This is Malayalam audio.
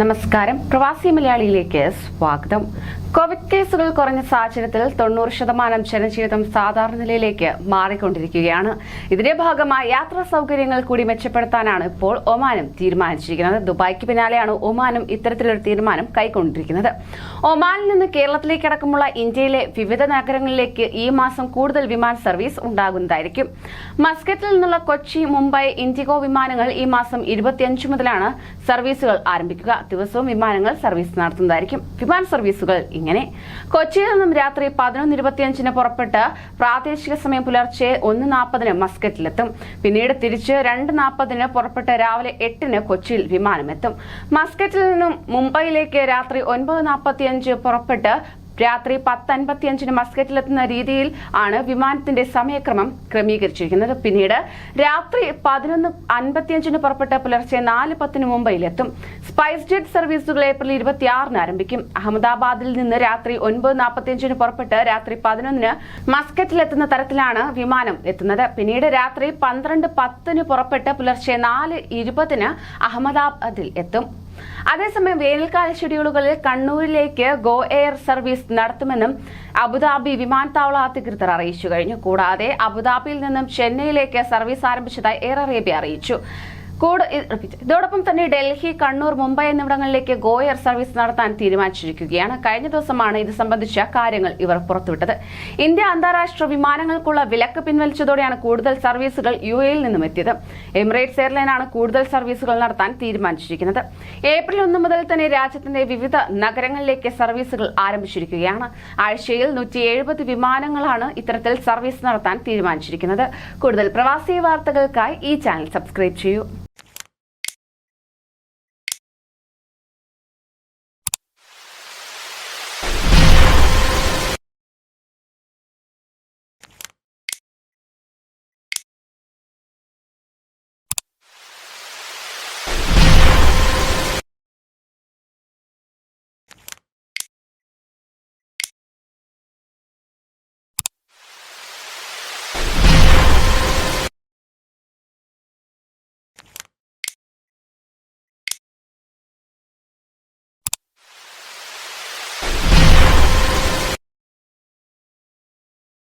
നമസ്കാരം. പ്രവാസി മലയാളിയിലേക്ക് സ്വാഗതം. കോവിഡ് കേസുകൾ കുറഞ്ഞ സാഹചര്യത്തിൽ തൊണ്ണൂറ് ശതമാനം ജനജീവിതം സാധാരണ നിലയിലേക്ക് മാറിക്കൊണ്ടിരിക്കുകയാണ്. ഇതിന്റെ ഭാഗമായി യാത്രാ സൗകര്യങ്ങൾ കൂടി മെച്ചപ്പെടുത്താനാണ് ഇപ്പോൾ ഒമാനും തീരുമാനിച്ചിരിക്കുന്നത്. ദുബായ്ക്ക് പിന്നാലെയാണ് ഒമാനും ഇത്തരത്തിലൊരു തീരുമാനം കൈക്കൊണ്ടിരിക്കുന്നത്. ഒമാനിൽ നിന്ന് കേരളത്തിലേക്ക് അടക്കമുള്ള ഇന്ത്യയിലെ വിവിധ നഗരങ്ങളിലേക്ക് ഈ മാസം കൂടുതൽ വിമാന സർവീസ് ഉണ്ടാകുന്നതായിരിക്കും. മസ്കറ്റിൽ നിന്നുള്ള കൊച്ചി മുംബൈ ഇൻഡിഗോ വിമാനങ്ങൾ ഈ മാസം ഇരുപത്തിയഞ്ച് മുതലാണ് സർവീസുകൾ ആരംഭിക്കുക. ദിവസവും വിമാനങ്ങൾ സർവീസ് നടത്തുന്നതായിരിക്കും. വിമാന സർവീസുകൾ ഇങ്ങനെ. കൊച്ചിയിൽ നിന്നും രാത്രി പതിനൊന്ന് ഇരുപത്തിയഞ്ചിന് പുറപ്പെട്ട് പ്രാദേശിക സമയം പുലർച്ചെ ഒന്ന് നാൽപ്പതിന് മസ്കറ്റിലെത്തും. പിന്നീട് തിരിച്ച് രണ്ട് നാൽപ്പതിന് പുറപ്പെട്ട് രാവിലെ എട്ടിന് കൊച്ചിയിൽ വിമാനമെത്തും. മസ്കറ്റിൽ നിന്നും മുംബൈയിലേക്ക് രാത്രി ഒൻപത് നാൽപ്പത്തിയഞ്ച് പുറപ്പെട്ട് രാത്രി പത്ത് അൻപത്തിയഞ്ചിന് മസ്കറ്റിലെത്തുന്ന രീതിയിൽ ആണ് വിമാനത്തിന്റെ സമയക്രമം ക്രമീകരിച്ചിരിക്കുന്നത്. പിന്നീട് രാത്രി പതിനൊന്ന് അൻപത്തിയഞ്ചിന് പുറപ്പെട്ട പുലർച്ചെ നാല് പത്തിന് മുംബൈയിലെത്തും. സ്പൈസ് ജെറ്റ് സർവീസുകൾ ഏപ്രിൽ ഇരുപത്തിയാറിന് ആരംഭിക്കും. അഹമ്മദാബാദിൽ നിന്ന് രാത്രി ഒൻപത് നാൽപ്പത്തിയഞ്ചിന് പുറപ്പെട്ട് രാത്രി പതിനൊന്നിന് മസ്കറ്റിലെത്തുന്ന തരത്തിലാണ് വിമാനം എത്തുന്നത്. പിന്നീട് രാത്രി പന്ത്രണ്ട് പത്തിന് പുറപ്പെട്ട് പുലർച്ചെ നാല് ഇരുപതിന് അഹമ്മദാബാദിൽ എത്തും. അതേസമയം വേനൽക്കാല ഷെഡ്യൂളുകളിൽ കണ്ണൂരിലേക്ക് ഗോ എയർ സർവീസ് നടത്തുമെന്നും അബുദാബി വിമാനത്താവള അധികൃതർ അറിയിച്ചു കഴിഞ്ഞു. കൂടാതെ അബുദാബിയിൽ നിന്നും ചെന്നൈയിലേക്ക് സർവീസ് ആരംഭിച്ചതായി എയർ അറേബ്യ അറിയിച്ചു. കൂട്. ഇതോടൊപ്പം തന്നെ ഡൽഹി കണ്ണൂർ മുംബൈ എന്നിവിടങ്ങളിലേക്ക് ഗോ എയർ സർവീസ് നടത്താൻ തീരുമാനിച്ചിരിക്കുകയാണ്. കഴിഞ്ഞ ദിവസമാണ് ഇത് സംബന്ധിച്ച കാര്യങ്ങൾ ഇവർ പുറത്തുവിട്ടത്. ഇന്ത്യ അന്താരാഷ്ട്ര വിമാനങ്ങൾക്കുള്ള വിലക്ക് പിൻവലിച്ചതോടെയാണ് കൂടുതൽ സർവീസുകൾ യു എയിൽ നിന്നും എത്തിയത്. എമിറേറ്റ്സ് എയർലൈൻ ആണ് കൂടുതൽ സർവീസുകൾ നടത്താൻ തീരുമാനിച്ചിരിക്കുന്നത്. ഏപ്രിൽ ഒന്ന് മുതൽ തന്നെ രാജ്യത്തിന്റെ വിവിധ നഗരങ്ങളിലേക്ക് സർവീസുകൾ ആരംഭിച്ചിരിക്കുകയാണ്. ആഴ്ചയിൽ നൂറ്റി എഴുപത് വിമാനങ്ങളാണ് ഇത്തരത്തിൽ സർവീസ് നടത്താൻ തീരുമാനിച്ചിരിക്കുന്നത്. കൂടുതൽ പ്രവാസി വാർത്തകൾക്കായി ഈ ചാനൽ സബ്സ്ക്രൈബ് ചെയ്യൂ.